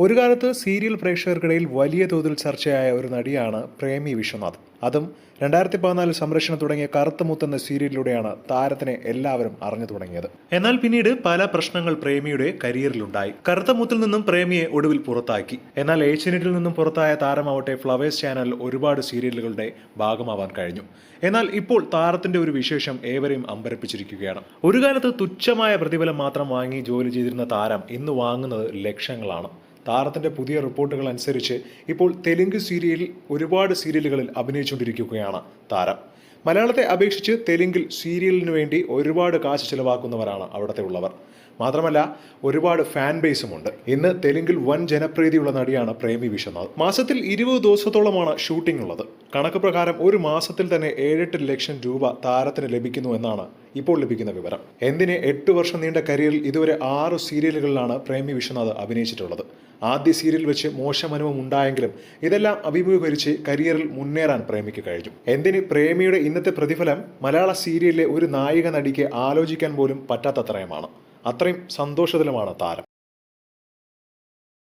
ഒരു കാലത്ത് സീരിയൽ പ്രേക്ഷകർക്കിടയിൽ വലിയ തോതിൽ ചർച്ചയായ ഒരു നടിയാണ് പ്രേമി വിശ്വനാഥ്. അതും രണ്ടായിരത്തി പതിനാലിൽ സംരക്ഷണം തുടങ്ങിയ കറുത്തമുത്ത് എന്ന സീരിയലിലൂടെയാണ് താരത്തിനെ എല്ലാവരും അറിഞ്ഞു തുടങ്ങിയത്. എന്നാൽ പിന്നീട് പല പ്രശ്നങ്ങൾ പ്രേമിയുടെ കരിയറിലുണ്ടായി. കറുത്തമുത്തിൽ നിന്നും പ്രേമിയെ ഒടുവിൽ പുറത്താക്കി. എന്നാൽ ഏഷ്യനെറ്റിൽ നിന്നും പുറത്തായ താരമാവട്ടെ ഫ്ലവേഴ്സ് ചാനൽ ഒരുപാട് സീരിയലുകളുടെ ഭാഗമാവാൻ കഴിഞ്ഞു. എന്നാൽ ഇപ്പോൾ താരത്തിന്റെ ഒരു വിശേഷം ഏവരെയും അമ്പരപ്പിച്ചിരിക്കുകയാണ്. ഒരു കാലത്ത് തുച്ഛമായ പ്രതിഫലം മാത്രം വാങ്ങി ജോലി ചെയ്തിരുന്ന താരം ഇന്ന് വാങ്ങുന്നത് ലക്ഷങ്ങളാണ്. താരത്തിന്റെ പുതിയ റിപ്പോർട്ടുകൾ അനുസരിച്ച് ഇപ്പോൾ തെലുങ്ക് സീരിയലിൽ ഒരുപാട് സീരിയലുകളിൽ അഭിനയിച്ചുകൊണ്ടിരിക്കുകയാണ് താരം. മലയാളത്തെ അപേക്ഷിച്ച് തെലുങ്കിൽ സീരിയലിന് വേണ്ടി ഒരുപാട് കാശ് ചിലവാക്കുന്നവരാണ് അവിടുത്തെ ഉള്ളവർ. മാത്രമല്ല ഒരുപാട് ഫാൻ ബേസുമുണ്ട് ഇന്ന് തെലുങ്കിൽ വൻ ജനപ്രീതിയുള്ള നടിയാണ് പ്രേമി വിശ്വനാഥ്. മാസത്തിൽ ഇരുപത് ദിവസത്തോളമാണ് ഷൂട്ടിംഗ് ഉള്ളത്. കണക്ക് പ്രകാരം ഒരു മാസത്തിൽ തന്നെ ഏഴെട്ട് ലക്ഷം രൂപ താരത്തിന് ലഭിക്കുന്നു എന്നാണ് ഇപ്പോൾ ലഭിക്കുന്ന വിവരം. എന്തിന് എട്ട് വർഷം നീണ്ട കരിയറിൽ ഇതുവരെ ആറ് സീരിയലുകളിലാണ് പ്രേമി വിശ്വനാഥ് അഭിനയിച്ചിട്ടുള്ളത്? ആദ്യ സീരിയൽ വെച്ച് മോശം അനുഭവം ഉണ്ടായെങ്കിലും ഇതെല്ലാം അഭിമുഖീകരിച്ച് കരിയറിൽ മുന്നേറാൻ പ്രേമിക്ക് കഴിഞ്ഞു. എന്തിന് പ്രേമിയുടെ ഇന്നത്തെ പ്രതിഫലം മലയാള സീരിയലിലെ ഒരു നായിക നടിക്ക് ആലോചിക്കാൻ പോലും പറ്റാത്തത്രയുമാണ്. അത്രയും സന്തോഷത്തിലുമാണ് താരം.